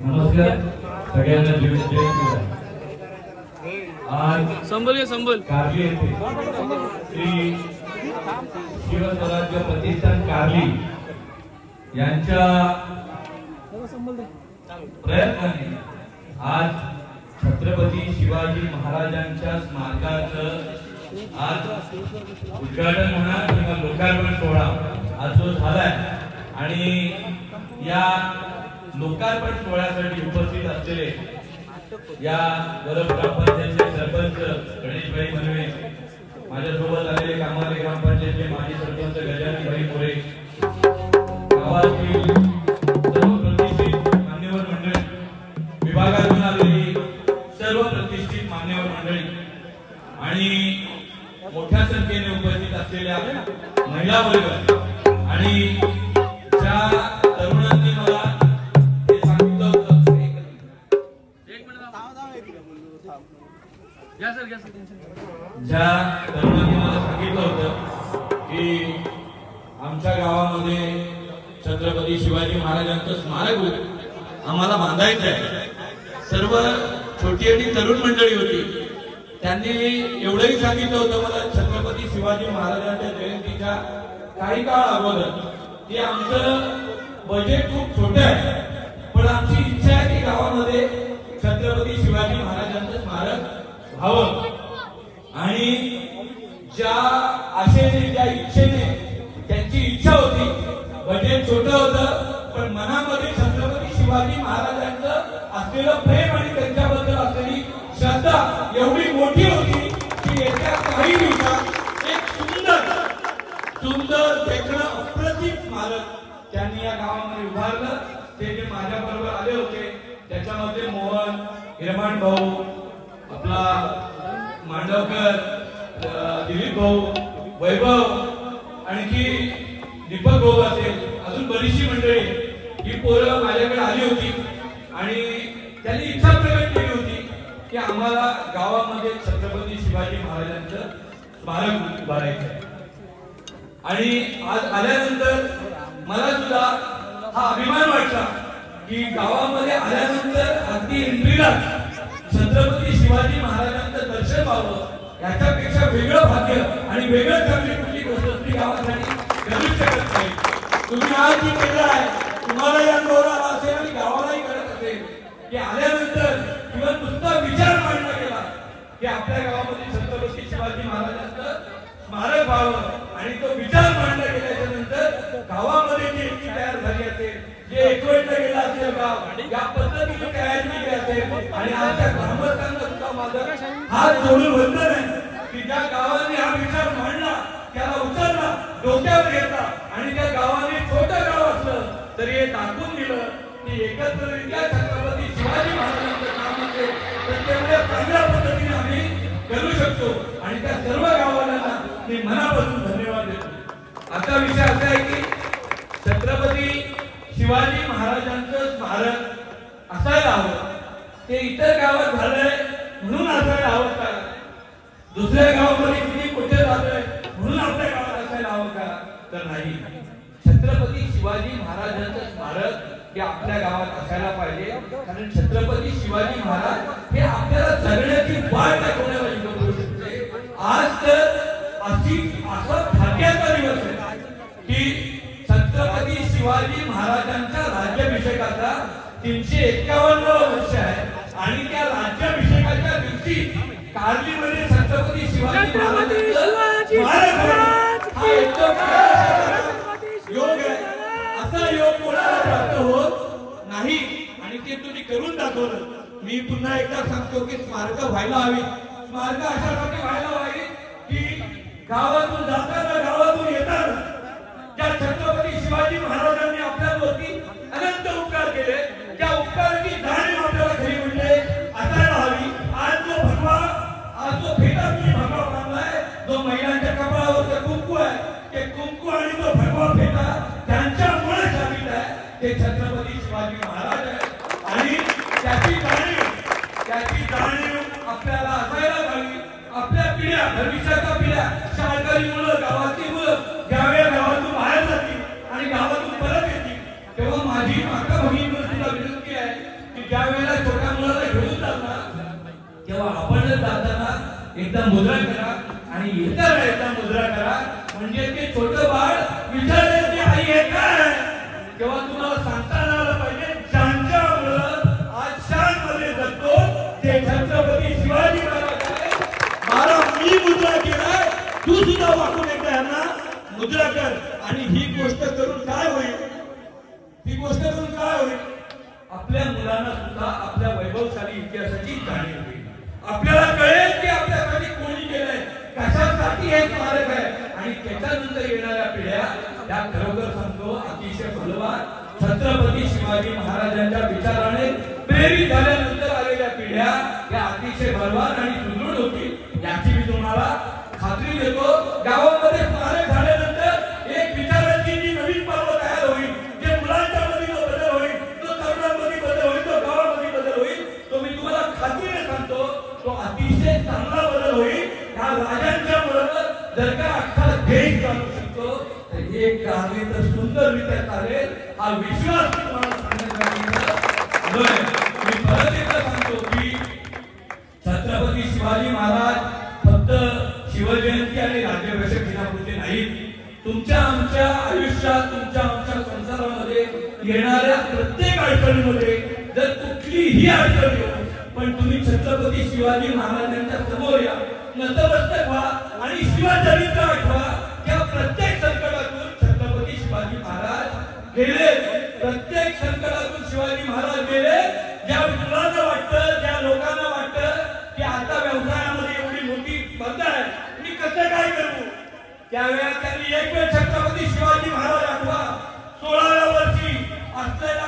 नमस्कार. सगळ्यांना जय आज संभल संभल कारली येथे श्री शिवस्वराज्य प्रतिष्ठान कारली यांच्या प्रयत्नाने आज छत्रपती शिवाजी महाराजांच्या स्मारकाचं आज उद्घाटन म्हणा किंवा लोकार्पण सोहळा आज जो झालाय. आणि या लोकार्पण सोहळ्यासाठी उपस्थित असलेले या गरज ग्रामपंचायतचे सरपंच गणेशभाई मनवे माझ्यासोबत आलेले कामाले ग्रामपंचायतचे माजी सरपंच गजाननभाई मोरे गावातील सर्व प्रतिष्ठित मान्यवर मंडळी विभागातून आलेली सर्व प्रतिष्ठित मान्यवर मंडळी आणि मोठ्या संख्येने उपस्थित असलेल्या महिला वर्ग आणि ज्या ज्या तरुणांनी मला सांगितलं होतं की आमच्या गावामध्ये छत्रपती शिवाजी महाराजांचं स्मारक आम्हाला बांधायचं आहे. सर्व छोटी आणि तरुण मंडळी होती. त्यांनी एवढंही सांगितलं होतं मला छत्रपती शिवाजी महाराजांच्या जयंतीच्या काही काळ अगोदर की आमचं बजेट खूप छोटं आहे. पण आमची इच्छा आहे की गावामध्ये छत्रपती शिवाजी महाराजांचं स्मारक व्हावं आणि ज्या आशेने ज्या इच्छेने त्यांची इच्छा होती बजेट छोट होतं पण मनामध्ये छत्रपती शिवाजी महाराजांचं असलेलं प्रेम आणि त्यांच्याबद्दल असलेली श्रद्धा एवढी मोठी होती की येत्या काही दिवसात एक सुंदर सुंदर देखणं अप्रतिम मालक त्यांनी या गावामध्ये उभारलं. ते जे माझ्या बरोबर आले होते त्याच्यामध्ये मोहन हिरमान भाऊ मांडवकर दिलीप भाऊ वैभव आणखी दीपक भाऊ असेल. अजून बरीचशी मंडळी ही पोरं माझ्याकडे आली होती आणि त्यांनी इच्छा प्रकट केली होती की आम्हाला गावामध्ये छत्रपती शिवाजी महाराजांचं स्मारक उभारायचं आणि आज आल्यानंतर मला सुद्धा हा अभिमान वाटला की गावामध्ये आल्यानंतर अगदी एंट्रीलाच छत्रपती शिवाजी महाराजांचं दर्शन व्हावं याच्यापेक्षा वेगळं भाग्य आणि वेगळं चांगली कुठली गोष्ट तुम्ही गावासाठी करू शकत नाही. तुम्ही आज जी केलं आहे तुम्हाला या अनुभव आला असेल आणि गावालाही करत असेल की आल्यानंतर किंवा नुसता विचार मांडला गेला की आपल्या गावामध्ये छत्रपती शिवाजी महाराजांचं स्मारक व्हावं आणि तो विचार मांडला गेल्याच्यानंतर गावामध्ये जी एकी तयार झाली असेल जे एकवटलं गेलं असेल गाव या पद्धतीने तयार केली असेल आणि आमच्या ग्रामस्थांना सुद्धा माझं हात जोडून बंधन आहे की ज्या गावाने हा विचार मांडला त्याला उचलला डोक्यावर घेतला आणि त्या गावाने छोटं गाव असलं तरी हे दाखवून दिलं की एकत्ररित्या छत्रपती शिवाजी महाराजांचं काम असेल तर तेवढ्या चांगल्या पद्धतीने आम्ही करू शकतो. आणि त्या सर्व गावाला मी मनापासून धन्यवाद देतो. आता विषय असा आहे की छत्रपती शिवाजी महाराजांचं स्मारक असायला हवं. ते इतर गावात झालंय म्हणून असायला हवं का? दुसऱ्या गावामध्ये किती कुठे झालंय म्हणून आपल्या गावात असायला हवं का? तर नाही. छत्रपती शिवाजी महाराजांचं स्मारक हे आपल्या गावात असायला पाहिजे. कारण छत्रपती शिवाजी महाराज हे आपल्याला जगण्याची वाट दाखवण्यासाठी दाखवलं मी पुन्हा एकदा सांगतो की स्मारक व्हायला हवी स्मारक अशासाठी व्हायला हवी की गावातून जाताना गावातून येताना ज्या छत्रपती शिवाजी महाराजांनी आपल्यावरती अनंत उपकार केले त्या उपकाराची जाणीव आपल्याला घरी म्हणजे असायला हवी. आज जो भगवा आज जो फेटा तुम्ही भगवा बांधलाय जो महिलांच्या कपाळावरचा कुंकू आहे ते कुंकू आणि जो भगवा फेटा त्यांच्यामुळे साबित आहे ते छत्रपती शिवाजी महाराज मुद्रा करा आणि येताना वेळेला मुद्रा करा. म्हणजे ते छोट बाळ विचारेल की आई हे काय? तेव्हा तुम्हाला सांगता आलं पाहिजे ज्यांच्या मुलं आज शानमध्ये जगतो ते छत्रपती शिवाजी महाराज आहे. मी मुद्रा केलाय तू सुद्धा वाकून एकदा यांना मुद्रा कर. आणि ही गोष्ट करून काय होईल? ही गोष्ट करून काय होईल? आपल्या मुलांना सुद्धा आपल्या वैभवशाली इतिहासाची जाणीव होईल. आपल्या ती एक स्मारक आहे. आणि त्याच्यानंतर येणाऱ्या पिढ्या त्या खरोखर सांगतो अतिशय बलवान छत्रपती शिवाजी महाराजांच्या विचाराने प्रेरित झाल्यानंतर आलेल्या पिढ्या या अतिशय बलवान आणि सुदृढ होतील याची मी तुम्हाला खात्री देतो. तर सुंदर रित्या चालेल हा विश्वास मी तुम्हाला सांगण्यासाठी मी परत एकदा सांगतो की छत्रपती शिवाजी महाराज फक्त शिवजयंती आणि राज्याभिषेक दिनापुरते नाहीत. तुमच्या आमच्या आयुष्यात तुमच्या आमच्या संसारामध्ये येणाऱ्या प्रत्येक अडचणीमध्ये जर कुठलीही अडचण येऊ पण तुम्ही छत्रपती शिवाजी महाराजांच्या समोर या नतमस्तक व्हा आणि शिवचरित्र आठवा. या प्रत्येक महाराज गेले ज्या मित्रांना वाटतं ज्या लोकांना वाटतं की आता व्यवसायामध्ये एवढी मोठी स्पर्धा आहे. मी कसं काय करू? त्यावेळेला त्यांनी एक वेळ छत्रपती शिवाजी महाराज आठवा. सोळाव्या वर्षी असलेला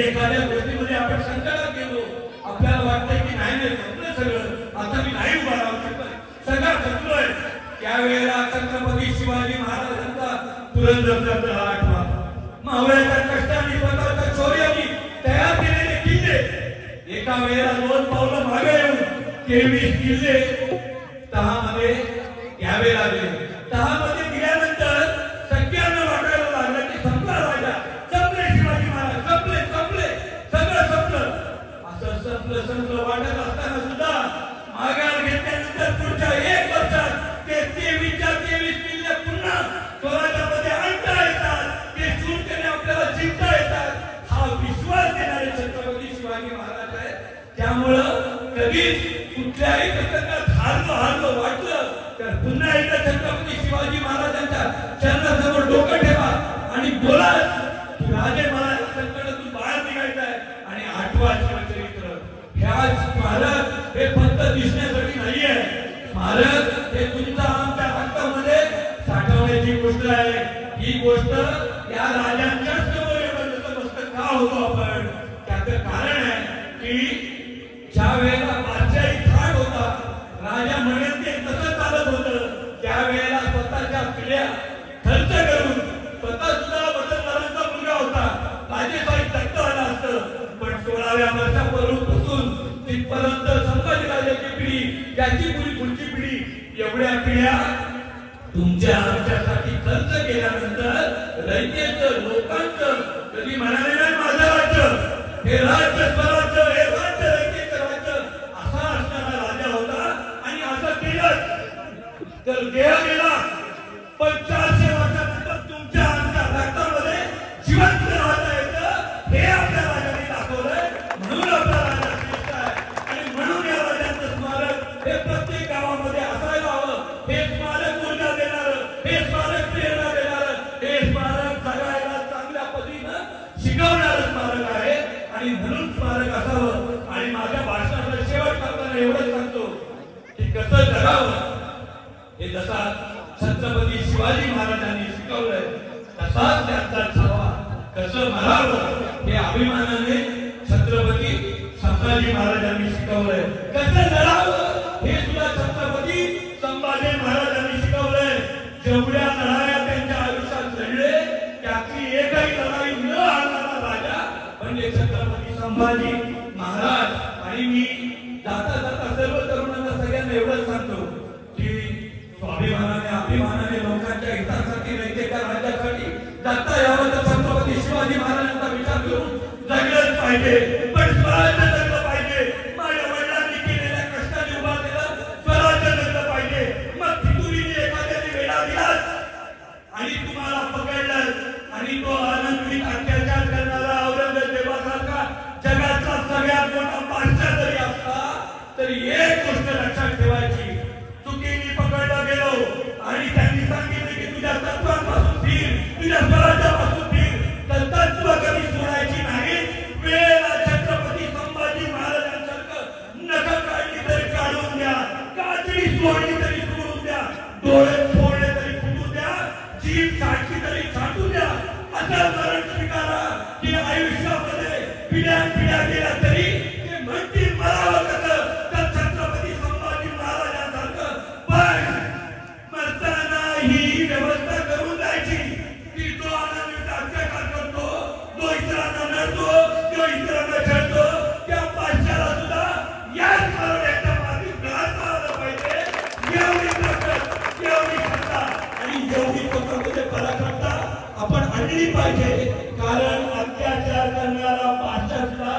कधी एखाद्या गोष्टीमध्ये आपण संकटात गेलो आपल्याला वाटतंय की नाही नाही संपलं सगळं. आता मी नाही उभा राहू शकत. सगळं संपलोय. त्यावेळेला छत्रपती शिवाजी महाराजांचा पुरंदरचा हा आठवा. मावळ्याच्या कष्टाने स्वतःच्या शौर्याने तयार केलेले किल्ले. एका वेळेला दोन पावलं मागे येऊन तेवीस किल्ले कुठल्याही प्रसंगात हारलो हारलो वाटलं तर पुन्हा एकदा छत्रपती शिवाजी महाराजांच्या चरणासमोर डोकं ठेवा आणि बोला की राजे मला या संकटातून बाहेर निघायचं आहे आणि आठवा शिवचरित्र ह्या स्मारक हे फक्त दिसण्यासाठी नाहीये. स्मारक हे तुमच्या आमच्या रक्तामध्ये साठवण्याची गोष्ट आहे. ही गोष्ट या राजांच्याच समोर एवढं का होतो आपण? त्याचं कारण आहे तिथपर्यंत संभाजीराजाची पिढी त्याची पुढी पुढची पिढी एवढ्या पिढ्या तुमच्या आमच्यासाठी खर्च केल्यानंतर रयतेचं लोकांचं कधी म्हणाले नाही माझं राज्य हे राज्य स्वराज्य छत्रपती शिवाजी महाराजांनी शिकवलंय तसाच त्यांचा छावा कसं मरावं हे अभिमानाने छत्रपती संभाजी महाराजांनी शिकवलंय. कसं लढावं हे सुद्धा छत्रपती संभाजी महाराजांनी शिकवलंय. जेवढ्या लढाया त्यांच्या आयुष्यात लढले त्यातली एकही लढाई न आणणारा राजा म्हणजे छत्रपती संभाजी. ಇದೆ जीभ तरी छाटू द्या. असं मरण स्वीकारा की आयुष्यामध्ये पिढ्या पिढ्या गेल्या आपण पाहिजे. कारण अत्याचार करणारा पाशातला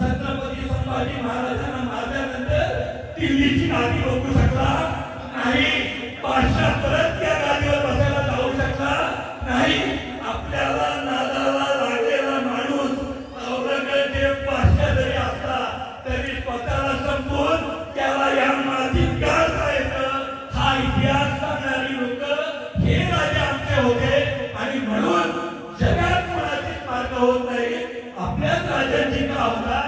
छत्रपती संभाजी महाराजांना मारल्यानंतर दिल्लीची गादी रोखू शकला नाही. पाचशा परत पावला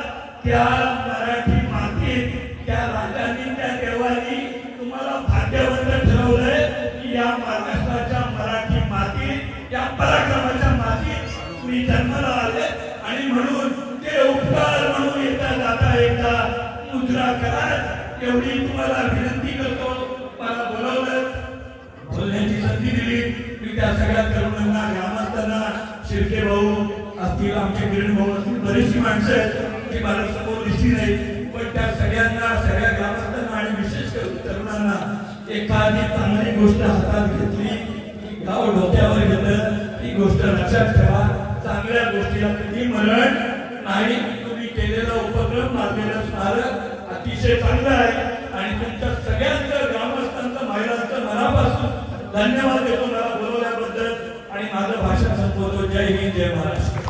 त्या मराठी मातीत त्या राजांनी त्या देवानी तुम्हाला भाग्यवंत ठरवलंय की या महाराष्ट्राच्या मराठी मातीत या पराक्रमाच्या मातीत तुम्ही जन्माला आले. आणि म्हणून ते उपकार म्हणून येता जाता एकदा मुद्रा करा एवढी तुम्हाला विनंती करतो. मला बोलवलं. बोलण्याची संधी दिली. मी त्या सगळ्या तरुणांना ग्रामस्थांना शिर्के भाऊ असतील आमचे किरण भाऊ असतील बरीचशी माणसं आहेत ती मला समोर दिसली नाही पण त्या सगळ्यांना सगळ्या ग्रामस्थांना आणि विशेष करून तरुणांना एखादी चांगली गोष्ट हातात घेतली. गाव डोक्यावर घेतलं ती गोष्ट लक्षात ठेवा. चांगल्या गोष्टीला कधी मरण नाही. तुम्ही केलेला उपक्रम मारलेलं स्मारक अतिशय चांगलं आहे. आणि तुमच्या सगळ्यांचं ग्रामस्थांचं महिलांचं मनापासून धन्यवाद देतो मला बोलवल्याबद्दल. आणि माझं भाषण संपवतो. जय हिंद जय महाराष्ट्र.